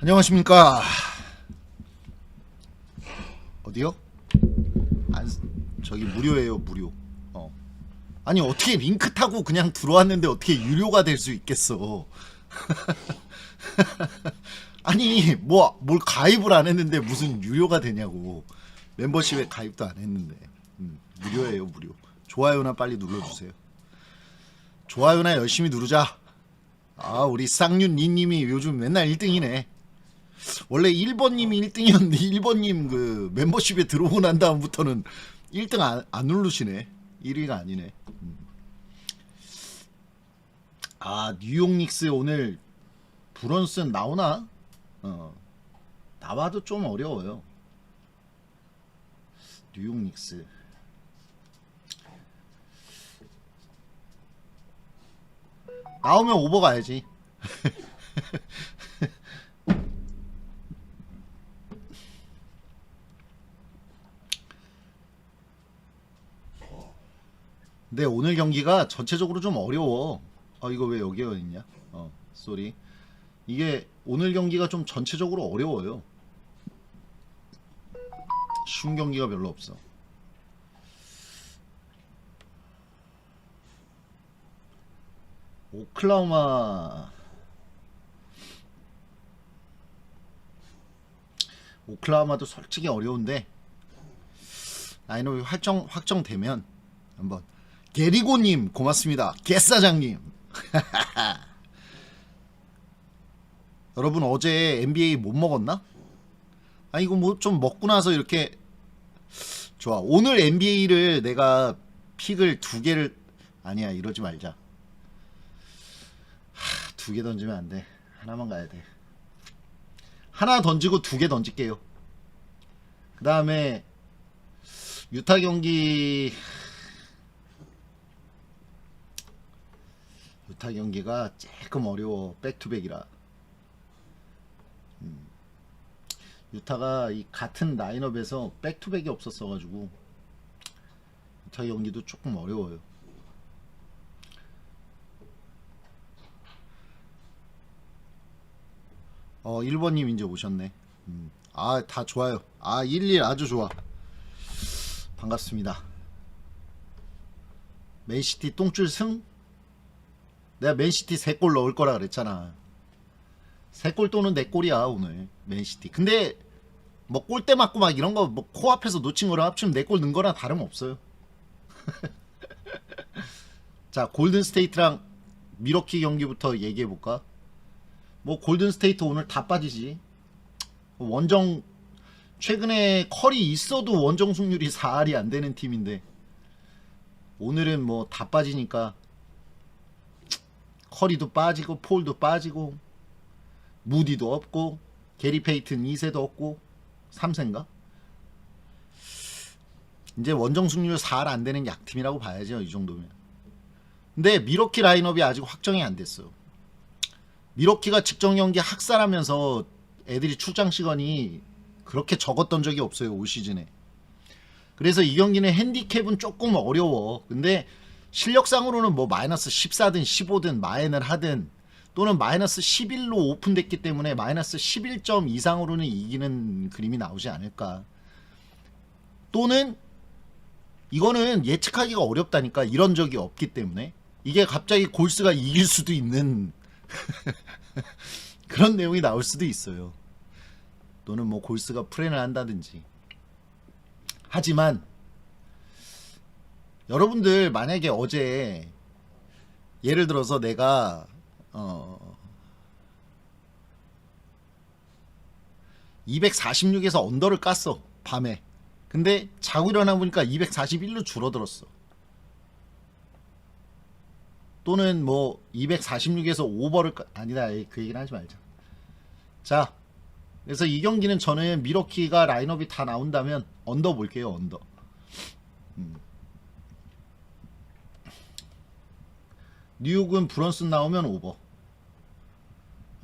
안녕하십니까. 어디요? 안, 저기 무료예요, 무료. 어. 아니, 어떻게 링크 타고 그냥 들어왔는데 어떻게 유료가 될 수 있겠어. 아니, 뭐, 뭘 가입을 안 했는데 무슨 유료가 되냐고. 멤버십에 가입도 안 했는데. 음, 무료예요, 무료. 좋아요나 빨리 눌러주세요. 좋아요나 열심히 누르자. 아, 우리 쌍윤 니님이 요즘 맨날 1등이네. 원래 1번님이 1등이었는데 1번님 그 멤버십에 들어오고 난 다음부터는 1등 안, 안 누르시네. 1위가 아니네. 음. 아, 뉴욕 닉스 오늘 브론슨 나오나? 어. 나와도 좀 어려워요. 뉴욕 닉스. 나오면 오버 가야지. 근데 오늘 경기가 전체적으로 좀 어려워. 아 이거 왜 여기에 있냐? 어, 쏘리. 이게 오늘 경기가 좀 전체적으로 어려워요. 쉬운 경기가 별로 없어. 오클라호마 오클라호마도 솔직히 어려운데 라인업이 확정 확정되면 한번 게리고님 고맙습니다 개사장님 여러분 어제 NBA 못 먹었나? 아 이거 뭐 좀 먹고 나서 이렇게 좋아 오늘 NBA를 내가 픽을 두 개를 아니야 이러지 말자 두 개 던지면 안 돼. 하나만 가야 돼. 하나 던지고 두 개 던질게요. 그 다음에 유타 경기 유타 경기가 조금 어려워. 백투백이라. 음. 유타가 이 같은 라인업에서 백투백이 없었어가지고 유타 경기도 조금 어려워요. 어, 1번님 이제 오셨네. 음. 아, 다 좋아요. 아, 11 아주 좋아. 반갑습니다. 맨시티 똥줄 승? 내가 맨시티 3골 넣을 거라 그랬잖아. 3골 또는 4골이야, 오늘. 맨시티. 근데, 뭐, 골대 맞고 막 이런 거, 뭐, 코앞에서 놓친 거랑 합치면 4골 넣은 거랑 다름없어요. 자, 골든 스테이트랑 미러키 경기부터 얘기해 볼까? 뭐 골든 스테이트 오늘 다 빠지지. 원정 최근에 컬이 있어도 원정 승률이 4할이 안 되는 팀인데 오늘은 뭐 다 빠지니까 커리도 빠지고 폴도 빠지고 무디도 없고 게리 페이튼 2세도 없고 3세인가? 이제 원정 승률 4할 안 되는 약팀이라고 봐야죠 이 정도면 근데 미러키 라인업이 아직 확정이 안 됐어요 미러키가 직전 경기 학살하면서 애들이 출장 시간이 그렇게 적었던 적이 없어요 올 시즌에. 그래서 이 경기는 핸디캡은 조금 어려워. 근데 실력상으로는 뭐 마이너스 14든 15든 마인을 하든 또는 마이너스 11로 오픈됐기 때문에 마이너스 11점 이상으로는 이기는 그림이 나오지 않을까. 또는 이거는 예측하기가 어렵다니까 이런 적이 없기 때문에 이게 갑자기 골스가 이길 수도 있는 그런 내용이 나올 수도 있어요. 또는 뭐 골스가 프렌을 한다든지. 하지만 여러분들 만약에 어제 예를 들어서 내가 어 246에서 언더를 깠어 밤에. 근데 자고 일어나 보니까 241로 줄어들었어. 또는 뭐 246에서 오버를 까- 아니다 그 얘기는 하지 말자. 자 그래서 이 경기는 저는 미러키가 라인업이 다 나온다면 언더 볼게요 언더. 음. 뉴욕은 브런슨 나오면 오버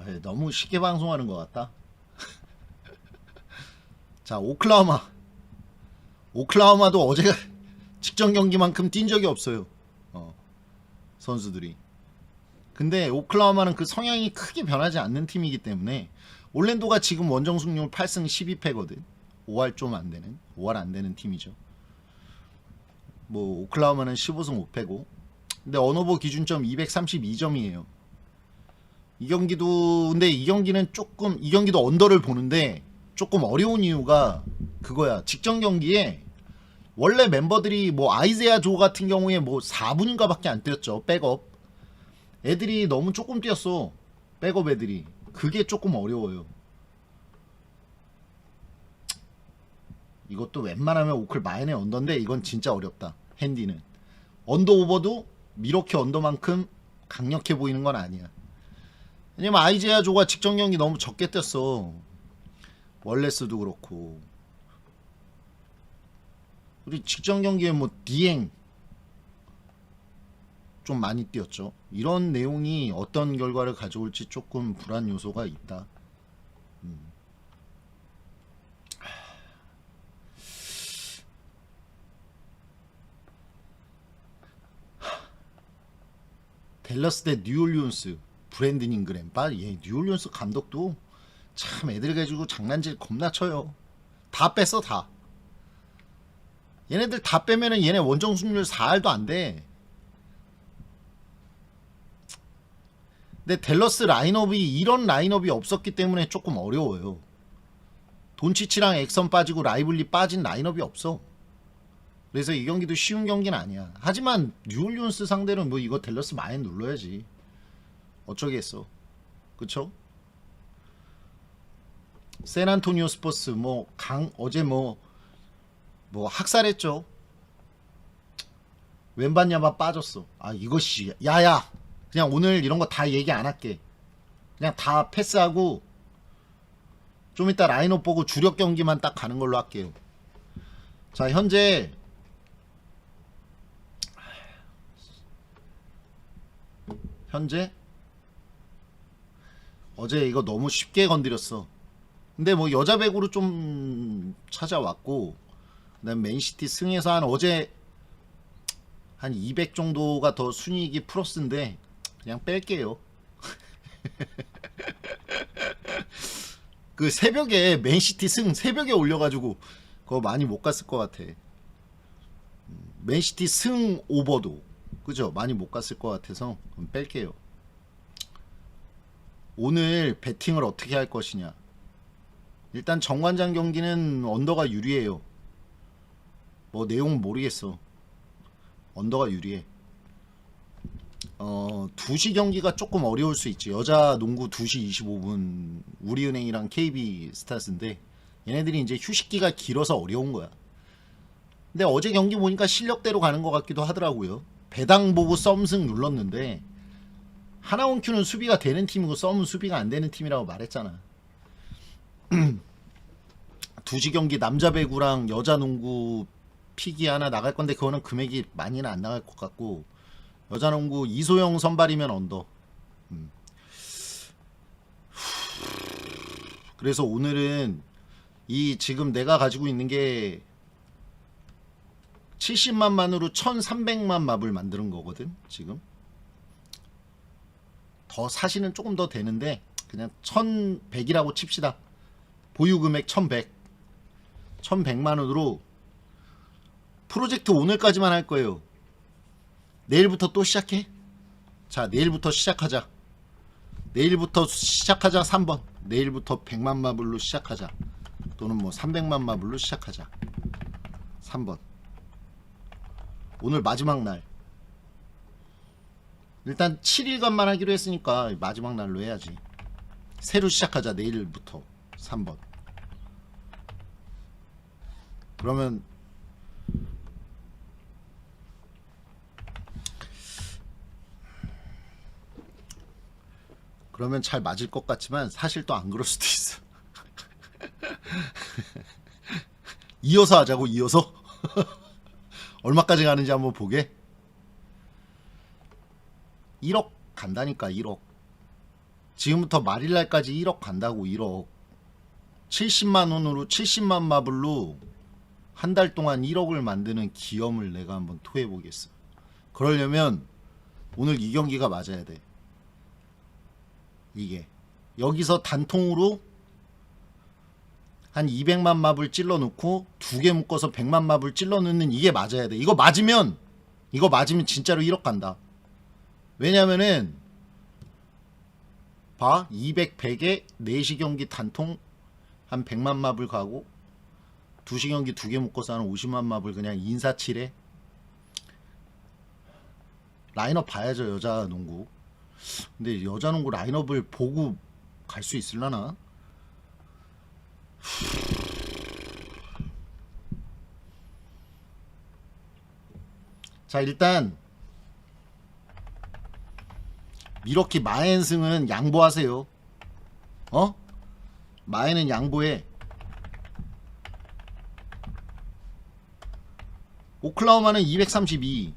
에이, 너무 쉽게 방송하는 것 같다 자 오클라호마 오클라호마도 어제 직전 경기만큼 뛴 적이 없어요 어. 선수들이. 근데 오클라호마는 그 성향이 크게 변하지 않는 팀이기 때문에 올랜도가 지금 원정 승률 8승 12패거든. 5할 좀 안 되는 5할 안 되는 팀이죠. 뭐 오클라호마는 15승 5패고. 근데 언어보 기준점 232점이에요. 이 경기도 근데 이 경기는 조금 이 경기도 언더를 보는데 조금 어려운 이유가 그거야. 직전 경기에 원래 멤버들이 뭐 아이제아 조 같은 경우에 뭐 4분인가밖에 안 뛰었죠. 백업. 애들이 너무 조금 뛰었어. 백업 애들이. 그게 조금 어려워요. 이것도 웬만하면 오클 마이너의 언더인데 이건 진짜 어렵다. 핸디는. 언더 오버도 미러키 언더만큼 강력해 보이는 건 아니야. 왜냐면 아이제아 조가 직전 경기 너무 적게 뛰었어. 월레스도 그렇고. 우리 직전 경기에 뭐 디엥 좀 많이 뛰었죠. 이런 내용이 어떤 결과를 가져올지 조금 불안 요소가 있다. 델러스 대 뉴올리온스 브랜든 잉그램 빠얘 뉴올리온스 감독도 참 애들 가지고 장난질 겁나 쳐요. 다 뺐어 다. 얘네들 다 빼면은 얘네 원정 승률 4할도 안 돼. 근데 델러스 라인업이 이런 라인업이 없었기 때문에 조금 어려워요. 돈치치랑 엑선 빠지고 라이블리 빠진 라인업이 없어. 그래서 이 경기도 쉬운 경기는 아니야. 하지만 뉴올리온스 상대로 뭐 이거 델러스 많이 눌러야지. 어쩌겠어. 그쵸? 샌안토니오 스포츠 뭐 강 어제 뭐뭐 학살했죠. 왼반야마 빠졌어. 아 이것이 야야 그냥 오늘 이런 거 다 얘기 안 할게. 그냥 다 패스하고 좀 이따 라인업 보고 주력 경기만 딱 가는 걸로 할게요. 자 현재 현재 어제 이거 너무 쉽게 건드렸어. 근데 뭐 여자 배구로 좀 찾아왔고 그다음 맨시티 승에서 한 어제 한 200 정도가 더 순이익이 플러스인데 그냥 뺄게요. 그 새벽에 맨시티 승 새벽에 올려가지고 그거 많이 못 갔을 것 같아. 음, 맨시티 승 오버도 그죠? 많이 못 갔을 것 같아서 그럼 뺄게요. 오늘 배팅을 어떻게 할 것이냐? 일단 정관장 경기는 언더가 유리해요. 뭐 내용은 모르겠어. 언더가 유리해. 어, 2시 경기가 조금 어려울 수 있지. 여자 농구 2시 25분 우리은행이랑 KB 스타스인데 얘네들이 이제 휴식기가 길어서 어려운 거야. 근데 어제 경기 보니까 실력대로 가는 것 같기도 하더라고요. 배당 보고 썸승 눌렀는데 하나원 큐는 수비가 되는 팀이고 썸은 수비가 안 되는 팀이라고 말했잖아. 2시 경기 남자 배구랑 여자 농구 픽이 하나 나갈 건데 그거는 금액이 많이는 안 나갈 것 같고 여자 농구 이소영 선발이면 언더. 음. 그래서 오늘은 이 지금 내가 가지고 있는 게 70만만으로 1300만 맙을 만드는 거거든 지금. 더 사시는 조금 더 되는데 그냥 1100이라고 칩시다. 보유 금액 1100 1100만 원으로 프로젝트 오늘까지만 할 거예요. 내일부터 또 시작해. 자 내일부터 시작하자. 내일부터 시작하자 3번. 내일부터 100만 마블로 시작하자. 또는 뭐 300만 마블로 시작하자. 3번 오늘 마지막 날. 일단 7일간만 하기로 했으니까 마지막 날로 해야지. 새로 시작하자 내일부터. 3번. 그러면 그러면 잘 맞을 것 같지만 사실 또 안 그럴 수도 있어. 이어서 하자고 이어서 얼마까지 가는지 한번 보게. 1억 간다니까 1억. 지금부터 말일날까지 1억 간다고 1억. 70만 원으로 70만 마블로 한 달 동안 1억을 만드는 기염을 내가 한번 토해 보겠어. 그러려면 오늘 이 경기가 맞아야 돼. 이게. 여기서 단통으로 한 200만 맙을 찔러 놓고 두 개 묶어서 100만 맙을 찔러 넣는 이게 맞아야 돼. 이거 맞으면 이거 맞으면 진짜로 1억 간다. 왜냐면은 봐. 200 100에 4시 경기 단통 한 100만 맙을 가고 2시 경기 두 개 묶어서 한 50만 맙을 그냥 인사치래. 라인업 봐야죠, 여자 농구. 근데 여자 농구 라인업을 보고 갈 수 있을라나? 자 일단 미러키 마엔승은 양보하세요. 어? 마엔은 양보해. 오클라호마는 232.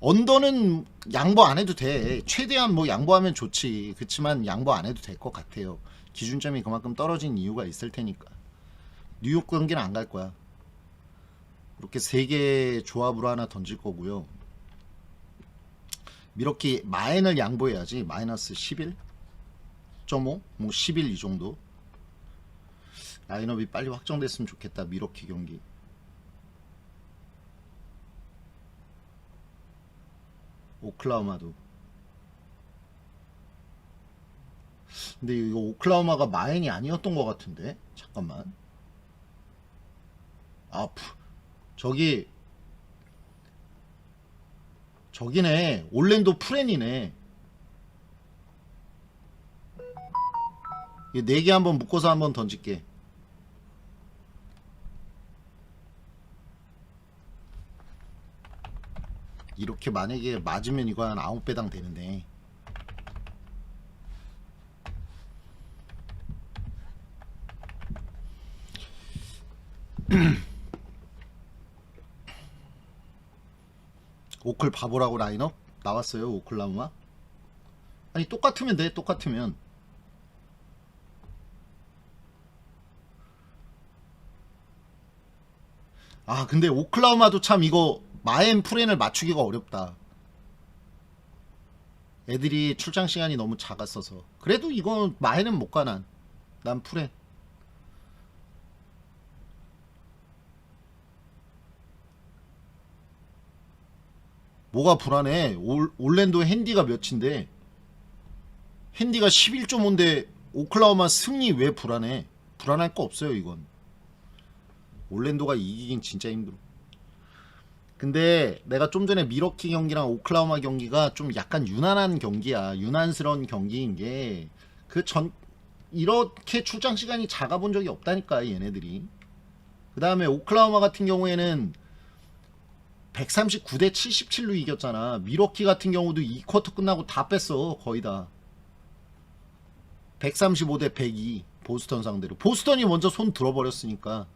언더는 양보 안 해도 돼. 최대한 뭐 양보하면 좋지. 그렇지만 양보 안 해도 될 것 같아요. 기준점이 그만큼 떨어진 이유가 있을 테니까. 뉴욕 경기는 안 갈 거야. 이렇게 세 개 조합으로 하나 던질 거고요. 미러키 마인을 양보해야지. 마이너스 11.5? 뭐11 이 정도. 라인업이 빨리 확정됐으면 좋겠다. 미러키 경기. 오클라호마도. 근데 이거 오클라호마가 마인이 아니었던 것 같은데 잠깐만 아 푸, 저기 저기네 올랜도 프렌이네. 네개 한번 묶어서 한번 던질게. 이렇게 만약에 맞으면 이거 한 9배당 되는데 오클 바보라고 라인업 나왔어요 오클라마? 아니 똑같으면 돼 똑같으면. 아 근데 오클라호마도 참 이거 마엔 프렌을 맞추기가 어렵다. 애들이 출장 시간이 너무 작았어서. 그래도 이거 마엔은 못 가난. 난 프렌 뭐가 불안해? 올, 올랜도 핸디가 몇인데? 핸디가 11.5인데 오클라호마 승리 왜 불안해? 불안할 거 없어요, 이건. 올랜도가 이기긴 진짜 힘들어. 근데 내가 좀 전에 미러키 경기랑 오클라호마 경기가 좀 약간 유난한 경기야. 유난스러운 경기인 게 그 전 이렇게 출장 시간이 작아 본 적이 없다니까 얘네들이. 그 다음에 오클라호마 같은 경우에는 139대 77로 이겼잖아. 미러키 같은 경우도 2쿼터 끝나고 다 뺐어. 거의 다. 135대 102 보스턴 상대로. 보스턴이 먼저 손 들어버렸으니까.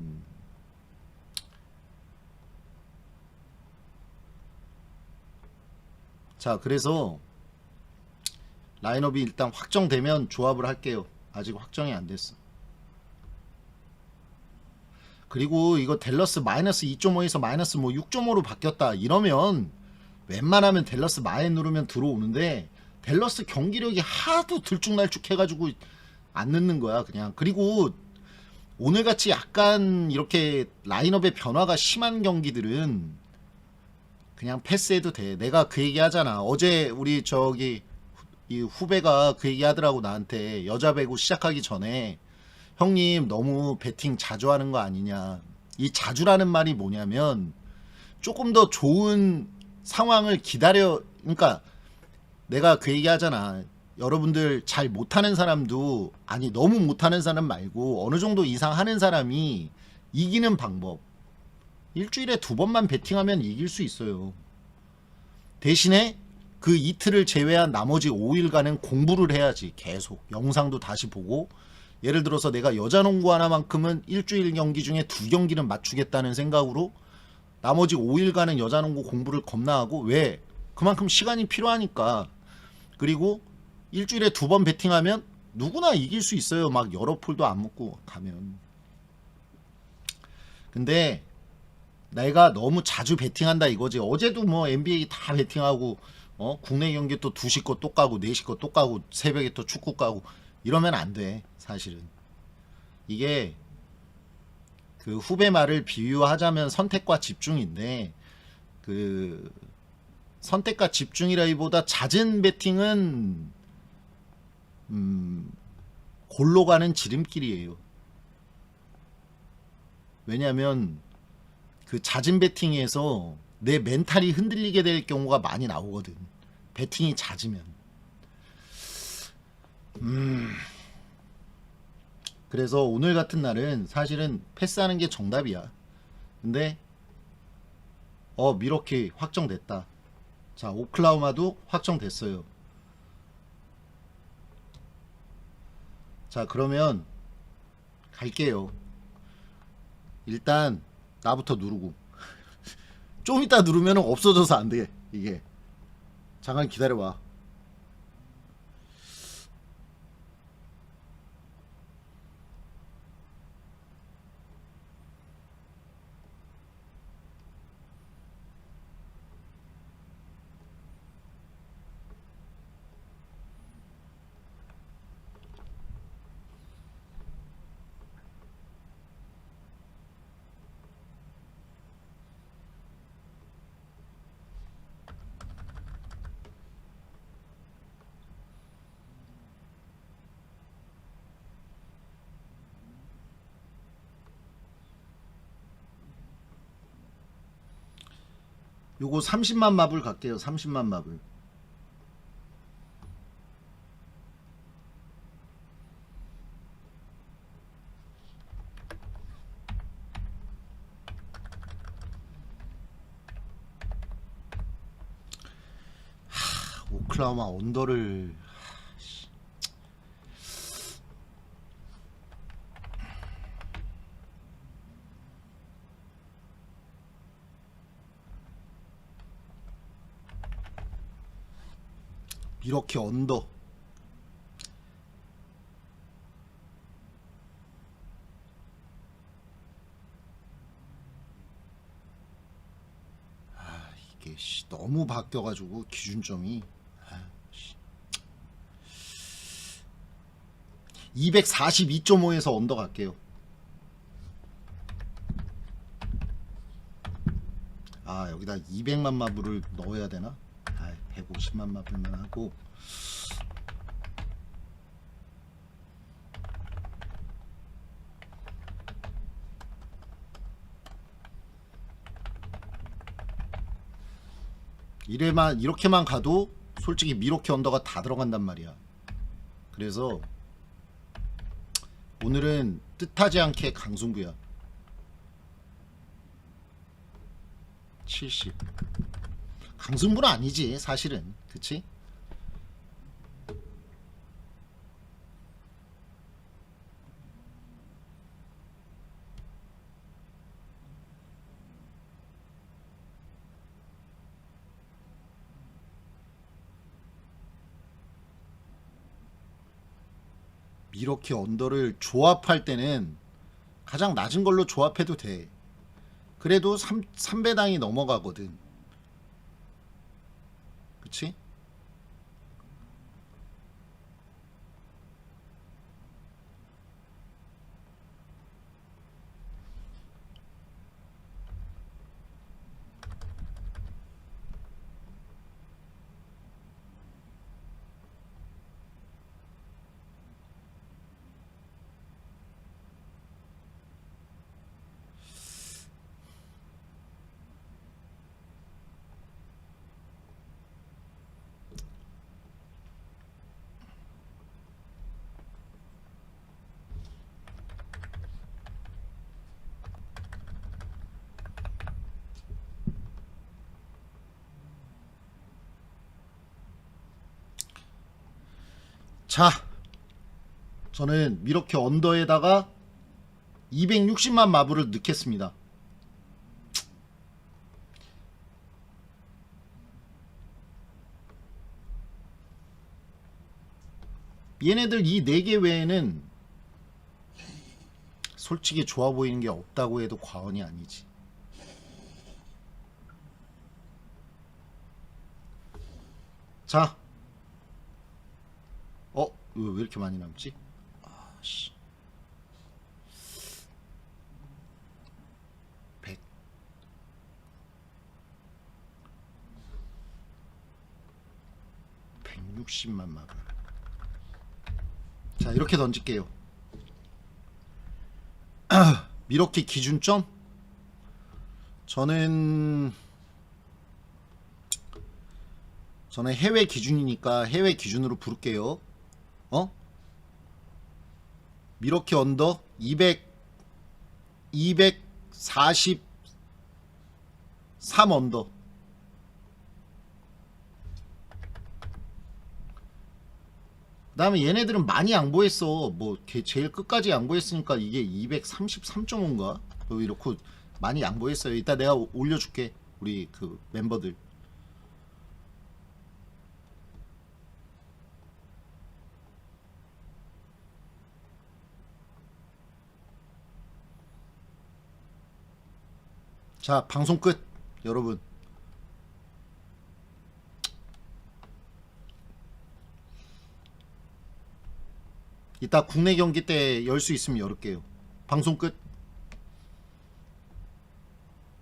음. 자, 그래서 라인업이 일단 확정되면 조합을 할게요. 아직 확정이 안 됐어. 그리고 이거 델러스 마이너스 2.5에서 마이너스 뭐 6.5로 바뀌었다 이러면 웬만하면 델러스 마인 누르면 들어오는데 델러스 경기력이 하도 들쭉날쭉 해가지고 안 넣는 거야 그냥. 그리고 오늘같이 약간 이렇게 라인업의 변화가 심한 경기들은 그냥 패스해도 돼. 내가 그 얘기 하잖아. 어제 우리 저기 이 후배가 그 얘기 하더라고 나한테. 여자 배구 시작하기 전에 형님 너무 배팅 자주 하는 거 아니냐. 이 자주라는 말이 뭐냐면 조금 더 좋은 상황을 기다려 그러니까 내가 그 얘기 하잖아. 여러분들 잘 못하는 사람도 아니 너무 못하는 사람 말고 어느 정도 이상 하는 사람이 이기는 방법. 일주일에 두 번만 배팅하면 이길 수 있어요. 대신에 그 이틀을 제외한 나머지 5일간은 공부를 해야지 계속 영상도 다시 보고 예를 들어서 내가 여자 농구 하나만큼은 일주일 경기 중에 두 경기는 맞추겠다는 생각으로 나머지 5일간은 여자 농구 공부를 겁나 하고 왜? 그만큼 시간이 필요하니까. 그리고 일주일에 두번 배팅하면 누구나 이길 수 있어요. 막 여러 폴도 안 묶고 가면. 근데 내가 너무 자주 배팅한다 이거지. 어제도 뭐 NBA 다 배팅하고 어? 국내 경기 또 2시 거 또 까고 4시 거 또 까고 새벽에 또 축구 까고 이러면 안 돼. 사실은. 이게 그 후배 말을 비유하자면 선택과 집중인데 그 선택과 집중이라기보다 잦은 배팅은 음 골로 가는 지름길이에요. 왜냐하면 그 잦은 배팅에서 내 멘탈이 흔들리게 될 경우가 많이 나오거든. 배팅이 잦으면. 음. 그래서 오늘 같은 날은 사실은 패스하는 게 정답이야. 근데 어 미러키 확정됐다. 자 오클라호마도 확정됐어요. 자 그러면 갈게요. 일단 나부터 누르고 좀 이따 누르면 없어져서 안 돼. 이게 잠깐 기다려봐. 요거 30만 마블 갈게요. 30만 마블. 하, 오클라호마 언더를 이렇게 언더 아 이게 씨, 너무 바뀌어가지고 기준점이 아, 씨. 242.5에서 언더 갈게요 아 여기다 200만 마블을 넣어야 되나? 아 150만 마블만 하고 이래만 이렇게만 가도 솔직히 미로키 언더가 다 들어간단 말이야. 그래서 오늘은 뜻하지 않게 강승구야. 70. 강승부는 아니지 사실은 그치? 이렇게 언더를 조합할 때는 가장 낮은 걸로 조합해도 돼. 그래도 3, 3배당이 넘어가거든. 그 자, 저는 이렇게 언더에다가 260만 마블을 넣겠습니다. 얘네들 이네개 외에는 솔직히 좋아 보이는 게 없다고 해도 과언이 아니지. 자, 어? 이렇게 많이 남지? 아씨 100 160만 마블 자 이렇게 던질게요 이렇게 기준점 저는 저는 해외 기준이니까 해외 기준으로 부를게요. 어? 미러키 언더 200 243 언더. 그 다음에 얘네들은 많이 양보했어. 뭐걔 제일 끝까지 양보했으니까 이게 233.5인가? 뭐 이렇게 많이 양보했어요. 이따 내가 오- 올려줄게. 우리 그 멤버들. 자 방송 끝 여러분. 이따 국내 경기 때 열 수 있으면 열을게요. 방송 끝.